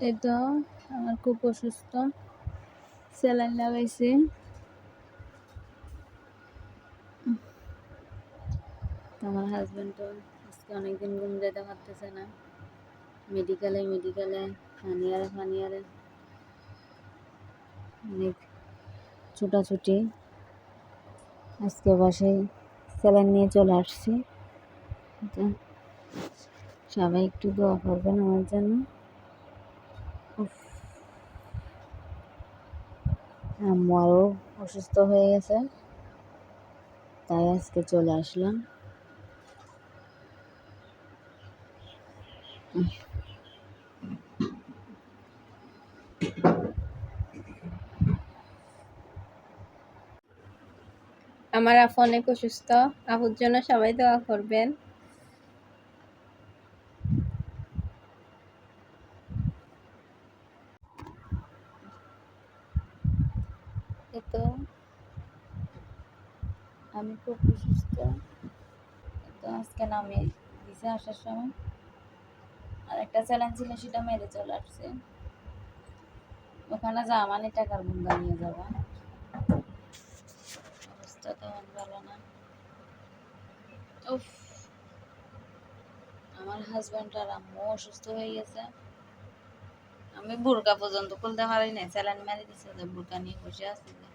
এই আমার খুব অসুস্থ। স্যালাইন লাগাইছি। আমার হাজব্যান্ড তো আজকে অনেকদিন ঘুম যেতে পারতেছে না। মেডিকেলে মেডিকেলে ফানিয়ারে ফানিয়ারে অনেক ছোটাছুটি। আজকে বাসায় স্যালাইন নিয়ে চলে আসছি। সবাই একটু দোয়া করবেন আমার জন্য। আম্মু আরও অসুস্থ হয়ে গেছে, তাই আজকে চলে আসলাম। আমার আপু অনেক অসুস্থ, আপুর জন্য সবাই দোয়া করবেন। এ তো আমি খুব অসুস্থ। তো আজকে নামে দিছে আসার সময় আর একটা চ্যালেঞ্জ ছিল, সেটা মেরে চলে আসছে। ওখানে যা মানে টাকার বুন্দা নিয়ে যাব অবস্থা তেমন ভালো না। উফ। আমার হাজব্যান্ড আর আম্মু অসুস্থ হয়ে গেছে। আমি বোরকা পর্যন্ত খুলতে পারি না স্যালাইন মারি দিছে যে বোরকা নিয়ে বসে আছি যে।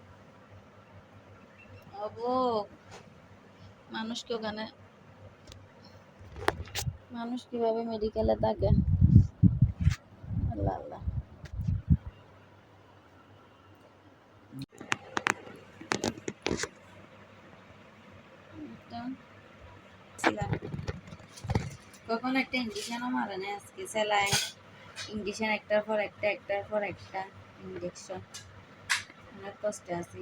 অবো, মানুষকে ওখানে, মানুষ কীভাবে মেডিকেলে থাকে আল্লাহ আল্লাহ তো ছিলাম। কখন একটা ইঞ্জেকশনও মারে না আজকে, স্যালাইন ইঞ্জেকশন একটার পর একটা, একটার পর একটা ইঞ্জেকশন অনেক কষ্টে আছি।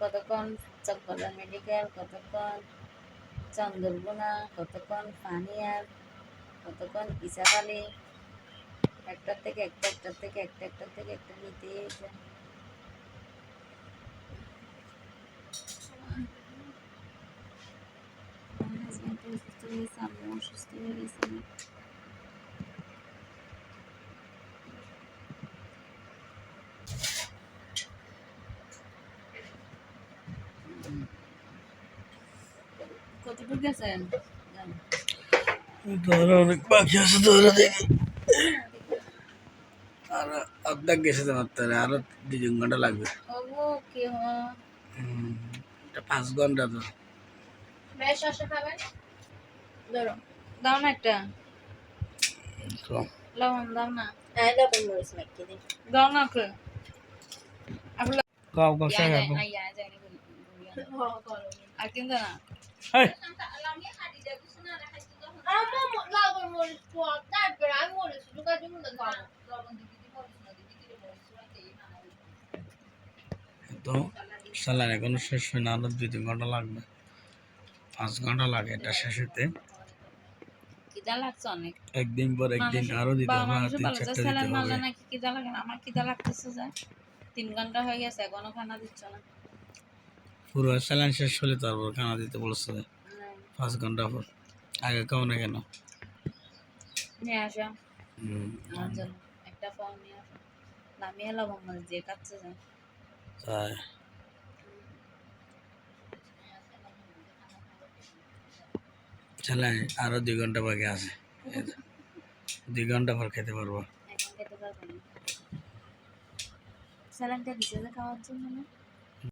কতক্ষণ চকবাজার মেডিকেল কতক্ষণ চন্দরবোনা কতক্ষণ ফানিয়ার কতক্ষণ ইসাখালি একটার থেকে একটা, একটার থেকে একটা, একটার থেকে একটা নিতে এসে আমার হাজব্যান্ড অসুস্থ হয়ে গেছে আম্মু অসুস্থ হয়ে গেছে কতটুকু গেছেন। ধরো অনেক বাকি আছে ধরো দেখি। আর অর্ধেক গেছে তোমার তাহলে আরও দুই তিন ঘণ্টা লাগবে। কি হয় এটা পাঁচ ঘণ্টা তো। বেশ শসা খাবেন ধরো দাও না একটা। লবণ দাও না হ্যাঁ লবণ মরিচ মাখিয়ে দিন। দাও না কে আপনি কাউ কাউ সাহেব আয় আয় যাই আর কিন্তু না। তো স্যালাইন এখনও শেষ হয় না আরও দুই তিন ঘণ্টা লাগবে। পাঁচ ঘণ্টা লাগে এটা শেষ হতে কিদা লাগছে অনেক। একদিন পর একদিন আরও দিতে হবে আর তিন চারটা দিতে হবে। কিদা লাগে আমার কিদা লাগতেছে যে। তিন ঘণ্টা হয়ে গেছে এখনও খানা দিচ্ছ না। পুরো স্যালাইন শেষ হলে তারপর খানা দিতে বলছে পাঁচ ঘণ্টা পর। আগে কেমন কেন? নিয়ে আসো। হুম, আমার জন্য একটা ফোন নিয়ে আসো। নামিয়ে লবণ মরিচ দিয়ে কাটছে তাই। স্যালাইন আরও দুই ঘণ্টা বাকি আছে। দুই ঘণ্টা পর খেতে পারব। না। স্যালাইনটা দিছে খাওয়ার জন্য? না